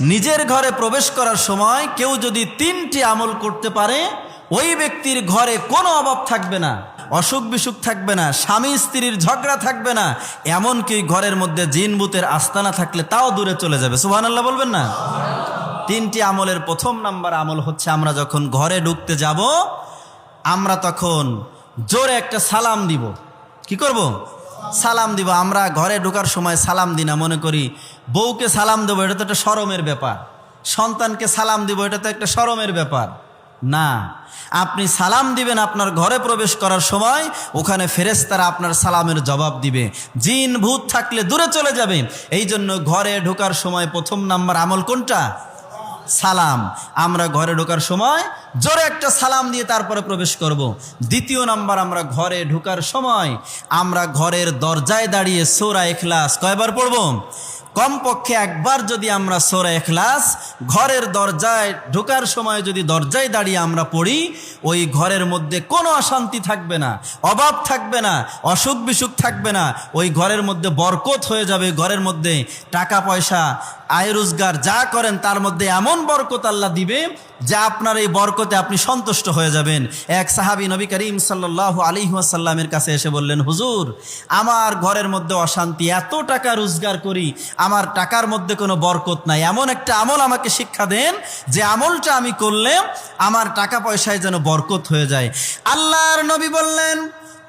নিজের ঘরে প্রবেশ করার সময় কেউ যদি তিনটি আমল করতে পারে, ওই ব্যক্তির ঘরে কোনো অভাব থাকবে না, অসুখ বিসুখ থাকবে না, স্বামী স্ত্রীর ঝগড়া থাকবে না, এমনকি ঘরের মধ্যে জিনবুতের আস্তানা থাকলে তাও দূরে চলে যাবে। সুহান আল্লাহ বলবেন না? তিনটি আমলের প্রথম নাম্বার আমল হচ্ছে আমরা যখন ঘরে ঢুকতে যাব, আমরা তখন জোরে একটা সালাম দিব। কি করব? সালাম দিব, আমরা ঘরে ঢোকার সময় সালাম দিই না, মনে করি বউকে সালাম দেবো, এটা তো একটা সরমের ব্যাপার। সন্তানকে সালাম দিব, এটা তো একটা সরমের ব্যাপার। না, আপনি সালাম দিবেন আপনার ঘরে প্রবেশ করার সময়, ওখানে ফেরেস্তারা আপনার সালামের জবাব দিবে। জিন, ভূত থাকলে দূরে চলে যাবে এই জন্য ঘরে ঢোকার সময় প্রথম নাম্বার আমল কোনটা? সালাম আমরা ঘরে ঢোকার সময় জোরে একটা সালাম দিয়ে তারপরে প্রবেশ করব। দ্বিতীয় নাম্বার, আমরা ঘরে ঢোকার সময় আমরা ঘরের দরজায় দাঁড়িয়ে সোরা এখলাস কয়বার পড়ব কমপক্ষে একবার যদি আমরা সোরা এখলাস ঘরের দরজায় ঢোকার সময় যদি দরজায় দাঁড়িয়ে আমরা পড়ি, ওই ঘরের মধ্যে কোনো অশান্তি থাকবে না, অভাব থাকবে না, অসুখ বিসুখ থাকবে না, ওই ঘরের মধ্যে বরকত হয়ে যাবে ঘরের মধ্যে টাকা পয়সা, আয় রোজগার যা করেন তার মধ্যে এমন বরকত আল্লাহ দিবে যা আপনার এই বরকতে আপনি সন্তুষ্ট হয়ে যাবেন। এক সাহাবি নবী করিম সাল্লাহ আলী সাল্লামের কাছে এসে বললেন, হুজুর, আমার ঘরের মধ্যে অশান্তি, এত টাকা রোজগার করি আমার টাকার মধ্যে কোনো বরকত নাই। এমন একটা আমল আমাকে শিক্ষা দেন যে আমলটা আমি করলে আমার টাকা পয়সায় যেন বরকত হয়ে যায়। আল্লাহর নবী বললেন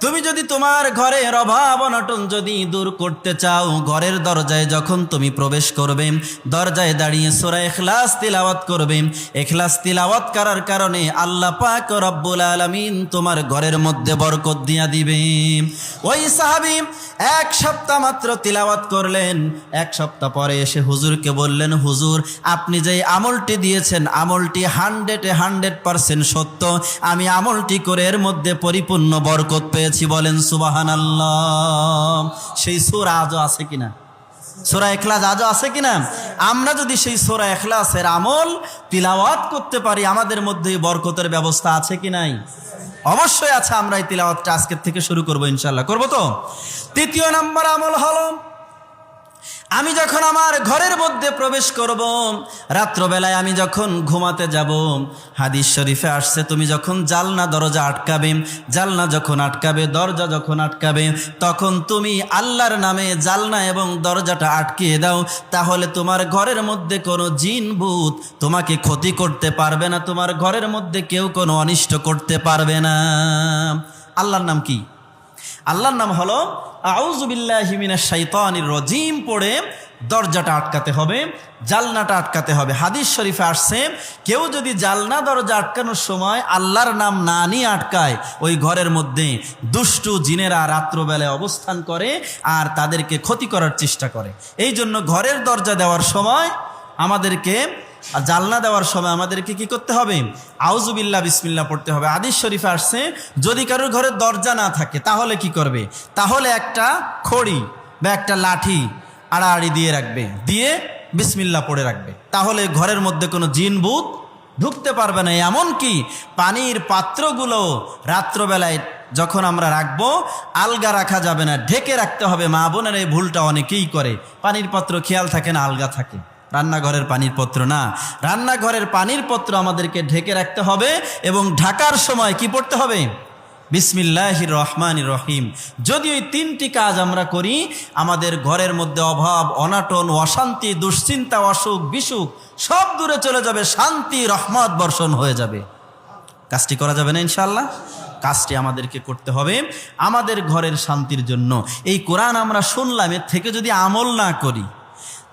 তুমি যদি তোমার ঘরের অভাব অনটন যদি দূর করতে চাও, ঘরের দরজায় যখন তুমি প্রবেশ করবে, দরজায় দাঁড়িয়ে সোরা এখলাস তিলাওয়াত করবে। এখলাস তিলাওয়াত করার কারণে আল্লাহ পাক রব্বুল আলামিন তোমার ঘরের মধ্যে বরকত দিয়া দিবে। ওই সাহাবি এক সপ্তাহ মাত্র তিলাওয়াত করলেন। এক সপ্তাহ পরে এসে হুজুরকে বললেন, হুজুর, আপনি যে আমলটি দিয়েছেন, আমলটি হান্ড্রেডে হান্ড্রেড পারসেন্ট সত্য। আমি আমলটি করে এর মধ্যে পরিপূর্ণ বরকত পেয়েছি বলেন সুবাহান আল্লাহ সেই সুর আজও আছে কিনা? সোরা এখলাস আজও আছে কিনা? আমরা যদি সেই সোরা এখলাসের আমল তিলাওয়াত করতে পারি, আমাদের মধ্যে বরকতের ব্যবস্থা আছে কি নাই? অবশ্যই আছে, আমরা এই তিলাওয়াতটা আজকের থেকে শুরু করব ইনশাল্লাহ করব তো? তৃতীয় নাম্বার আমল হলো আমি যখন আমার ঘরের মধ্যে প্রবেশ করব, রাত্রবেলায় আমি যখন ঘুমাতে যাব, হাদিস শরীফে আসছে, তুমি যখন জালনা দরজা আটকাবে, জালনা যখন আটকাবে, দরজা যখন আটকাবে, তখন তুমি আল্লাহর নামে জালনা এবং দরজাটা আটকিয়ে দাও, তাহলে তোমার ঘরের মধ্যে কোনো জিন ভূত তোমাকে ক্ষতি করতে পারবে না, তোমার ঘরের মধ্যে কেউ কোনো অনিষ্ট করতে পারবে না। আল্লাহর নাম কি? আল্লাহর নাম হলো আউজুবিল্লাহিমিনা শাইতানির রজিম পড়ে দরজাটা আটকাতে হবে, জালনাটা আটকাতে হবে। হাদিস শরীফে আসছে, কেউ যদি জালনা দরজা আটকানোর সময় আল্লাহর নাম না নিয়ে আটকায়, ওই ঘরের মধ্যে দুষ্টু জিনেরা রাত্রবেলায় অবস্থান করে আর তাদেরকে ক্ষতি করার চেষ্টা করে। এই জন্য ঘরের দরজা দেওয়ার সময় আমাদেরকে আর জালনা দেওয়ার সময় আমাদেরকে কি করতে হবে? আউজুবিল্লা বিসমিল্লা পড়তে হবে। আদিস শরীফে আসছে, যদি কারোর ঘরে দরজা না থাকে, তাহলে কি করবে? তাহলে একটা খড়ি বা একটা লাঠি আড়াআড়ি দিয়ে রাখবে, দিয়ে বিসমিল্লা পড়ে রাখবে। তাহলে ঘরের মধ্যে কোনো জিন, ভূত ঢুকতে পারবে না। এমনকি পানির পাত্রগুলো রাত্রবেলায় যখন আমরা রাখব, আলগা রাখা যাবে না। ঢেকে রাখতে হবে। মা বোনের এই ভুলটা অনেকেই করে। পানির পাত্র খেয়াল থাকে না, আলগা থাকে। রান্নাঘরের পানির পত্র না। রান্নাঘরের পানির পত্র আমাদেরকে ঢেকে রাখতে হবে এবং ঢাকার সময় কি পড়তে হবে? বিসমিল্লাহ রহমান রহিম। যদি ওই তিনটি কাজ আমরা করি, আমাদের ঘরের মধ্যে অভাব, অনাটন, অশান্তি, দুশ্চিন্তা, অসুখ, বিসুখ, সব দূরে চলে যাবে, শান্তি, রহমত বর্ষণ হয়ে যাবে। কাজটি করা যাবে না ইনশাল্লাহ কাজটি আমাদেরকে করতে হবে আমাদের ঘরের শান্তির জন্য। এই কোরআন আমরা শুনলাম, এর থেকে যদি আমল না করি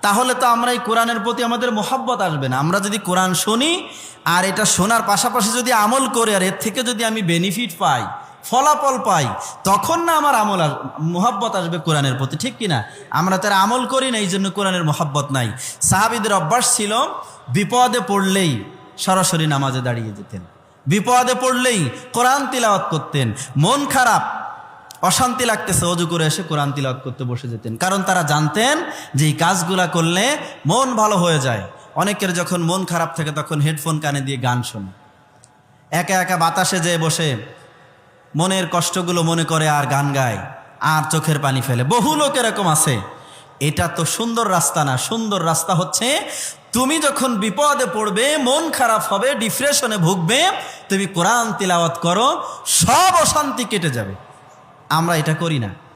তাহলে তো আমরা এই কোরআনের প্রতি আমাদের মোহাব্বত আসবে না। আমরা যদি কোরআন শুনি আর এটা শোনার পাশাপাশি যদি আমল করে আর এর থেকে যদি আমি বেনিফিট পাই, ফলাফল পাই, তখন না আমার আমল আস মোহাব্বত আসবে কোরআনের প্রতি, ঠিক কিনা আমরা তার আমল করি না, এই জন্য কোরআনের মোহাব্বত নাই। সাহাবিদের অভ্যাস ছিল বিপদে পড়লেই সরাসরি নামাজে দাঁড়িয়ে যেতেন। বিপদে পড়লেই কোরআন তিলাওয়াত করতেন। মন খারাপ অশান্তি লাগতেছে, অজু করে এসে কোরআন তিলাওয়াত করতে বসে যেতেন। কারণ তারা জানতেন যে এই কাজগুলা করলে মন ভালো হয়ে যায়। অনেকের যখন মন খারাপ থাকে, তখন হেডফোন কানে দিয়ে গান শোনে। একা একা বাতাসে যেয়ে বসে মনের কষ্টগুলো মনে করে আর গান গায়, আর চোখের পানি ফেলে। বহু লোক এরকম আছে। এটা তো সুন্দর রাস্তা না, সুন্দর রাস্তা হচ্ছে তুমি যখন বিপদে পড়বে, মন খারাপ হবে ডিপ্রেশনে ভুগবে, তুমি কোরআন তিলাওয়াত করো, সব অশান্তি কেটে যাবে। আমরা এটা করি না।